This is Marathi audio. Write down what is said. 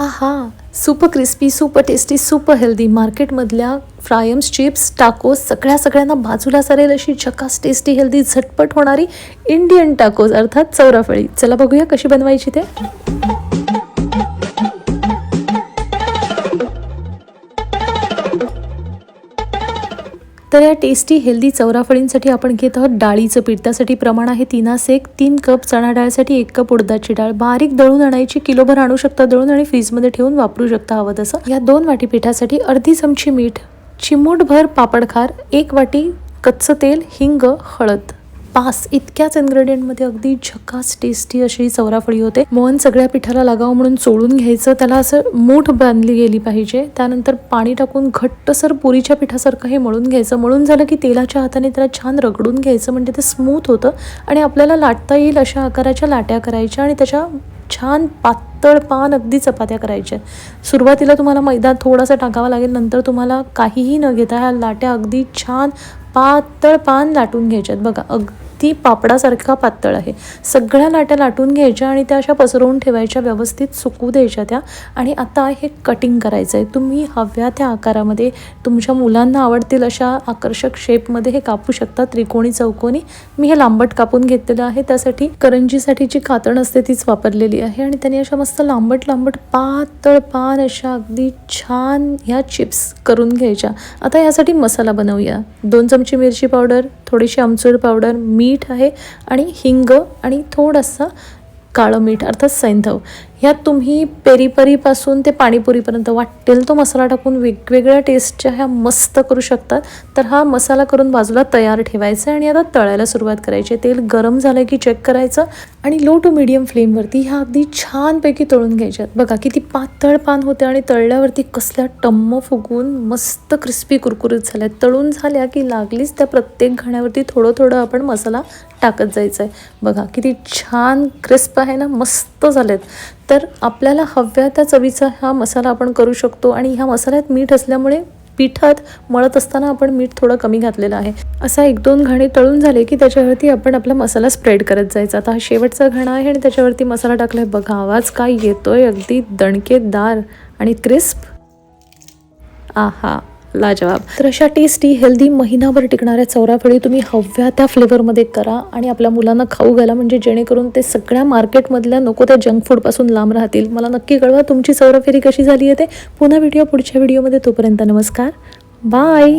आहा super crispy super tasty super healthy मार्केटमधल्या फ्रायम्स चिप्स टाकोस सगळ्या सगळ्यांना बाजूला सरेल अशी झकास टेस्टी हेल्दी झटपट होणारी इंडियन टाकोज अर्थात चौराफळी. चला बघूया कशी बनवायची ते. तर या टेस्टी हेल्दी चौराफळींसाठी आपण घेत आहोत डाळीचं पीठ. त्यासाठी प्रमाण आहे तीनास एक तीन कप चणा डाळसाठी एक कप उडदाची डाळ. बारीक दळून आणायची किलोभर आणू शकता दळून आणि फ्रीजमध्ये ठेवून वापरू शकता हवं तसं. या दोन वाटी पिठासाठी अर्धी चमची मीठ चिमूटभर पापडखार एक वाटी कच्चं तेल हिंग हळद. पास इतक्याच इन्ग्रेडियंटमध्ये अगदी झकास टेस्टी अशी चौराफळी होते. मोहन सगळ्या पिठाला लागावं म्हणून चोळून घ्यायचं. त्याला असं मूठ बांधली गेली पाहिजे. त्यानंतर पाणी टाकून घट्टसर पुरीच्या पिठासारखं हे मळून घ्यायचं. मळून झालं की तेलाच्या हाताने त्याला छान रगडून घ्यायचं. म्हणजे ते स्मूथ होतं आणि आपल्याला लाटता येईल अशा आकाराच्या लाट्या करायच्या आणि त्याच्या छान पातळ पान अगदी चपात्या करायच्या. सुरुवातीला तुम्हाला मैदा थोडासा टाकावा लागेल. नंतर तुम्हाला काहीही न घेता ह्या लाट्या अगदी छान पातळ पान लाटून घ्यायच्यात. बघा अगदी पापडासारखा पातळ आहे. सगळ्या लाट्या लाटून घ्यायच्या आणि त्या अशा पसरवून ठेवायच्या व्यवस्थित सुकू द्यायच्या त्या. आणि आता हे कटिंग करायचं आहे. तुम्ही हव्या त्या आकारामध्ये तुमच्या मुलांना आवडतील अशा आकर्षक शेपमध्ये हे कापू शकता. त्रिकोणी चौकोनी मी हे लांबट कापून घेतलेलं आहे. त्यासाठी करंजीसाठी जी कातण असते तीच वापरलेली आहे. आणि त्यांनी अशा मस्त लांबट लांबट पातळ पान अशा अगदी छान ह्या चिप्स करून घ्यायच्या. आता यासाठी मसाला बनवूया. दोन चमची मिरची पावडर थोडीशी आमचूर पावडर मीठ आहे आणि हिंग आणि थोडासा काळं मीठ अर्थात सैंधव ह्यात तुम्ही पेरीपरीपासून ते पाणीपुरीपर्यंत वाटेल तो मसाला टाकून वेगवेगळ्या टेस्टच्या ह्या मस्त करू शकतात. तर हा मसाला करून बाजूला तयार ठेवायचा आहे आणि आता तळायला सुरुवात करायची तेल गरम झालं की चेक करायचं आणि लो टू मिडियम फ्लेमवरती ह्या अगदी छानपैकी तळून घ्यायच्यात बघा किती पातळ पान होते आणि तळल्यावरती कसल्या टम्म फुगून मस्त क्रिस्पी कुरकुरीत झाल्या तळून झाल्या की लागलीच त्या प्रत्येक घाण्यावरती थोडं थोडं आपण मसाला टाकत जायचं आहे बघा किती छान क्रिस्प आहे ना मस्त झालेत. तर आपल्याला हव्या त्या चवीचा हा मसाला आपण करू शकतो आणि ह्या मसाल्यात मीठ असल्यामुळे पिठात मळत असताना आपण मीठ थोडं कमी घातलेलं आहे. असा एक दोन घाणे तळून झाले की त्याच्यावरती आपण आपला मसाला स्प्रेड करत जायचा. आता हा शेवटचा घाणा आहे आणि त्याच्यावरती मसाला टाकलाय. बघा आवाज काय येतोय. अगदी दणकेदार आणि क्रिस्प आहा. लाजवाब. तर अशा टेस्टी हेल्दी महिनाभर टिकणाऱ्या चौराफळी तुम्ही हव्या त्या फ्लेवरमध्ये करा आणि आपल्या मुलांना खाऊ घाला म्हणजे जेणेकरून ते सगळ्या मार्केटमधल्या नको त्या जंक फूडपासून लांब राहतील. मला नक्की कळवा तुमची चौराफेरी कशी झाली आहे ते. पुन्हा व्हिडिओ पुढच्या व्हिडिओमध्ये तोपर्यंत नमस्कार. बाय